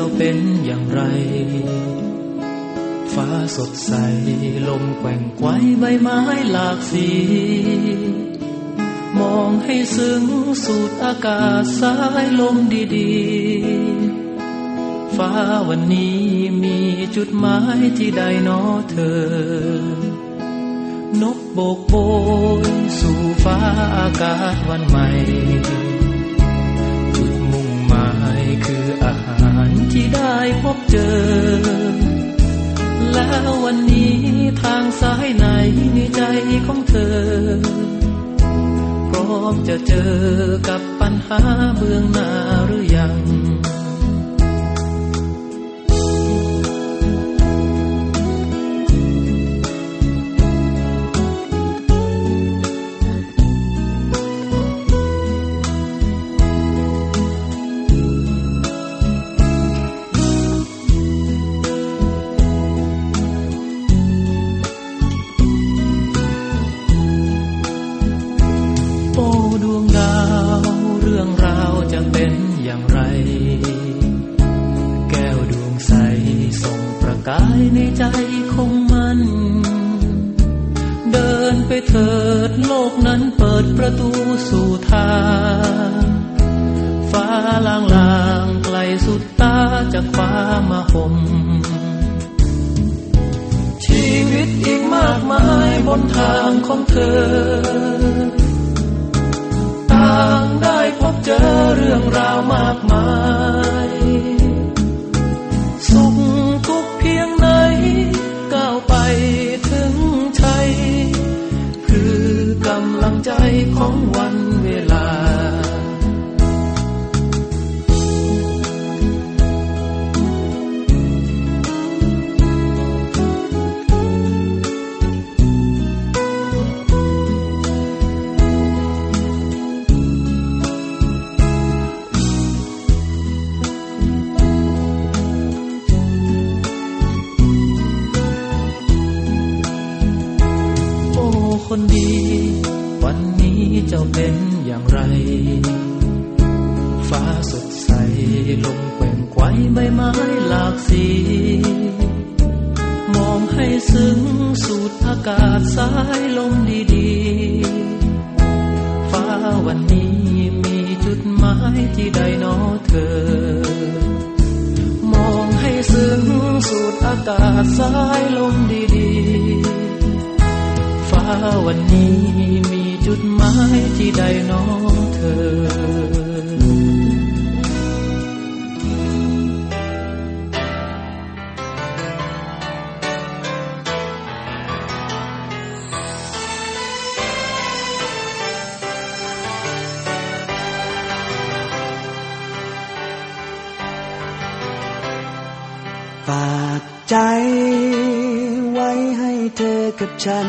จ้าเป็นอย่างไร ฟ้าสดใสลมแกว่งไกวใบไม้หลากสี มองให้ซึ้งสูดอากาศสายลมดีๆ ฟ้าวันนี้มีจุดหมายที่ใดนอเธอนกโบกโบยสู่ฟ้าอากาศวันใหม่ คืออาหารที่ได้พบเจอ แล้ววันนี้ทางสายไหนในใจของเธอ พร้อมจะเจอกับปัญหาเบื้องหน้าหรือยัง กายในใจของมัน เดินไปเถิดโลกนั้นเปิดประตูสู่ทาง ฟ้าลางลางไกลสุดตาจากฟ้ามาห่มชีวิตอีกมากมายบนทางของเธอ ต่างได้พบเจอเรื่องราวมากมาย จ้าเป็นอย่างไร ฟ้าสดใสลมแกว่งไกวใบไม้หลากสี มองให้ซึ้งสูดอากาศสายลมดีๆ ฟ้าวันนี้มีจุดหมายที่ใดนอเธอ มองให้ซึ้งสูดอากาศสายลมดีๆ ฟ้าวันนี้มี จุดหมายที่ใดน้องเธอฝากใจไว้ให้เธอกับฉัน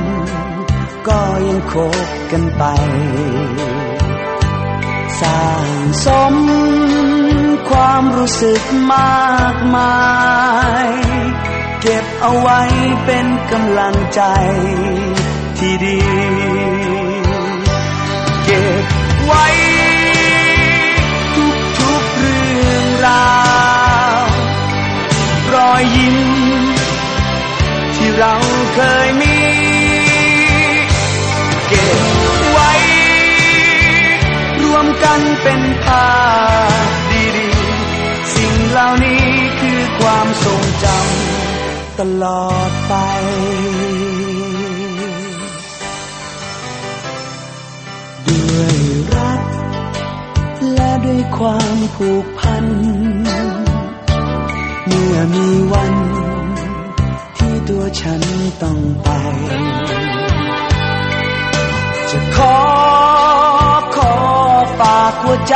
ก็ยังคบกันไป สร้างสมความรู้สึกมากมาย เก็บเอาไว้เป็นกำลังใจที่ดี เก็บไว้ ทุกๆเรื่องราว รอยยิ้มที่เราเคยมี เก็บไว้ รวมกันเป็นภาพดีๆ สิ่งเหล่านี้คือความทรงจำตลอดไปด้วยรัก และด้วยความผูกพัน เมื่อมีวันที่ตัวฉันต้องไป ใจ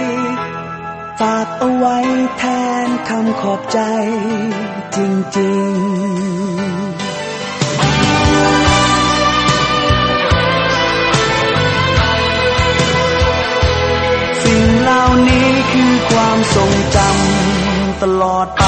ฝากเอาไว้แทนคำขอบใจจริงๆสิ่งเหล่านี้คือความทรงจำตลอดไป